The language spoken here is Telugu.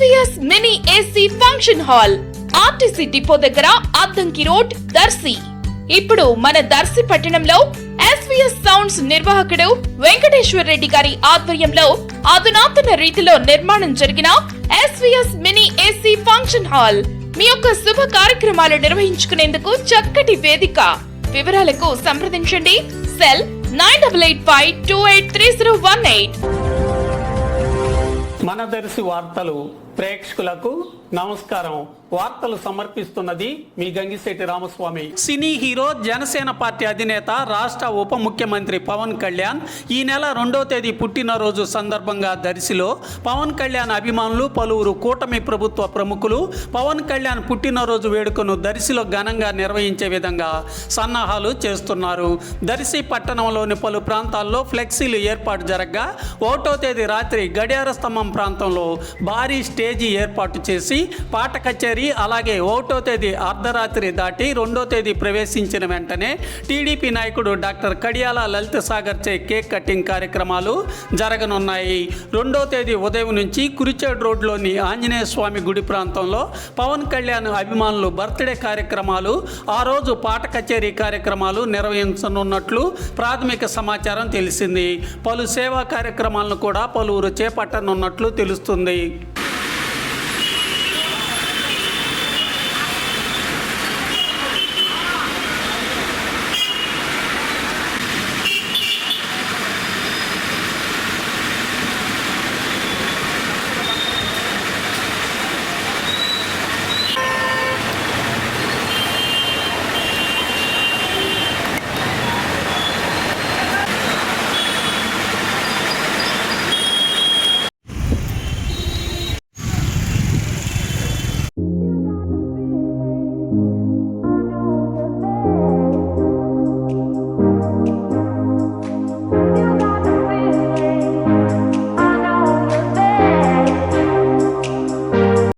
SVS mini AC function hall RTC depot దగ్గర అద్దంకి రోడ్ దర్శి ఇప్పుడు మన దర్శి పట్టణంలో ఎస్విఎస్ సౌండ్స్ నిర్వాహకుడు వెంకటేశ్వర రెడ్డి గారి ఆధ్వర్యంలో అధునాతన రీతిలో నిర్మాణం జరిగిన SVS mini AC function hall మీ యొక్క శుభ కార్యక్రమాలు నిర్వహించుకునేందుకు చక్కటి వేదిక. వివరాలకు సంప్రదించండి. Cell nine double eight five two eight three zero one eight. మన దర్శి వార్తలు ప్రేక్షకులకు నమస్కారం. వార్తలు సమర్పిస్తున్నది మీ Gangisetti Ramaswamy. Cine hero Janasena party అధినేత రాష్ట్ర ఉప ముఖ్యమంత్రి పవన్ కళ్యాణ్ ఈ నెల రెండో తేదీ పుట్టినరోజు సందర్భంగా దర్శిలో పవన్ కళ్యాణ్ అభిమానులు పలువురు కూటమి ప్రభుత్వ ప్రముఖులు పవన్ కళ్యాణ్ పుట్టినరోజు వేడుకను దర్శిలో ఘనంగా నిర్వహించే విధంగా సన్నాహాలు చేస్తున్నారు. దర్శి పట్టణంలోని పలు ప్రాంతాల్లో ఫ్లెక్సీలు ఏర్పాటు జరగగా ఒకటో తేదీ రాత్రి గడియార స్తంభం ప్రాంతంలో భారీ స్టేజీ ఏర్పాటు చేసి పాట కచేరీ అలాగే ఒకటో తేదీ అర్ధరాత్రి దాటి రెండో తేదీ ప్రవేశించిన వెంటనే టీడీపీ నాయకుడు డాక్టర్ కడియాల లలిత సాగర్ చే కేక్ కటింగ్ కార్యక్రమాలు జరగనున్నాయి. రెండో తేదీ ఉదయం నుంచి కురిచేడ్ రోడ్లోని ఆంజనేయ స్వామి గుడి ప్రాంతంలో పవన్ కళ్యాణ్ అభిమానులు బర్త్డే కార్యక్రమాలు ఆ రోజు పాట కచేరీ కార్యక్రమాలు నిర్వహించనున్నట్లు ప్రాథమిక సమాచారం తెలిసింది. పలు సేవా కార్యక్రమాలను కూడా పలువురు చేపట్టనున్నట్లు తెలుస్తుంది.